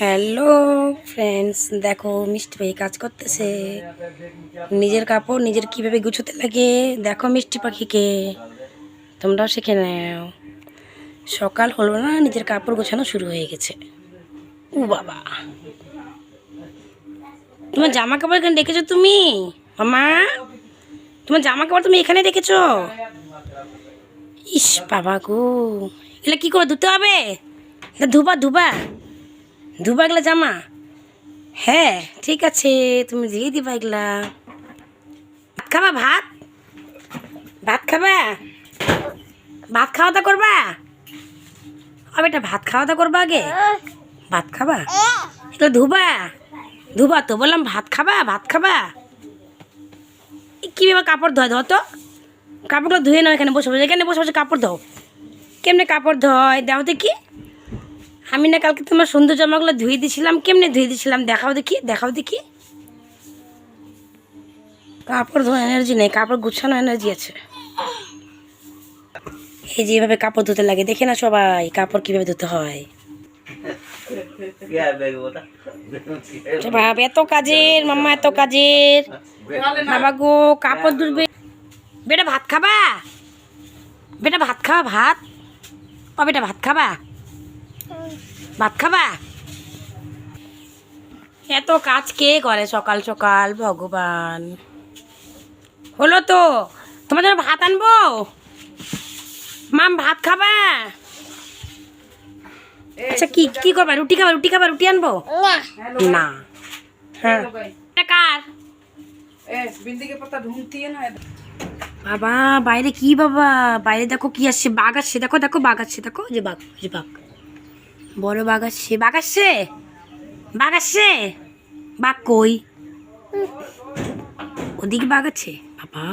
Hello friends দেখো, মিষ্টি পাখি কাজ করতেছে। নিজের কাপড় নিজের কীভাবে গুছোতে লাগে, দেখো মিষ্টি পাখিকে। তোমরাও শিখে নাও। সকাল হলো না, নিজের কাপড় গোছানো শুরু হয়ে গেছে। ও বাবা। তোমার জামা কাপড় এখানে রেখেছো তুমি? মামা? তোমার জামা কাপড় তুমি এখানে রেখেছো? ইস বাবা গো। এগুলো কি করে ধুতে হবে? এটা ধুবা ধুবা। ধুবা এগুলা জামা? হ্যাঁ ঠিক আছে, তুমি দিয়ে দিবা এগুলা ভাত খাবা, ভাত? ভাত খাবা? ভাত খাওয়া দাওয়া করবা? আবে এটা ভাত খাওয়া দাওয়া করবা আগে? ভাত খাবা? এগুলো ধুবা? ধুবা তো, বললাম ভাত খাবা ভাত খাবা? এ কীভাবে কাপড় ধোয় ধো তো? কাপড়গুলো ধুয়ে নাও এখানে, বসে বসে, এখানে বসে বসে কাপড় ধোও। কেমনে কাপড় ধয়, দাও দেখি। আমি না কালকে তোমার সুন্দর জামাগুলো ধুয়ে দিয়েছিলাম কেমনে ধুয়ে দিয়েছিলাম দেখাও দেখি দেখাও দেখি। কাপড় ধোয়া এনার্জি নেই, কাপড় গুছানো এনার্জি আছে। এই যে এভাবে কাপড় ধুতে লাগে, দেখে না সবাই কাপড় কীভাবে ধুতে হয়। বাবা এত কাজের, মাম্মা, এত কাজের। বাবা গো, কাপড় ধুবে। বেটা ভাত খাবা? বেটা ভাত খাবা ভাত? ও, বেটা ভাত খাবা? ভাত খাবা? এত কাজ কে করে সকাল সকাল ভগবান। হলো তো তোমাদের ভাত আনব? মাম ভাত খাবা? আচ্ছা কি কি করবা? রুটি খাবা রুটি খাবা রুটি আনব? না। হ্যাঁ। বাবা বাইরে কি বাবা? বাইরে দেখো কি আসছে বাঘ আসছে। দেখো দেখো বাঘ আসছে। দেখো যে বাঘ যে বাঘ। বড় বাঘ আসছে বাঘ আসছে বাঘ আসছে বাঘ কই ওদিকে বাঘ আছে বাবা।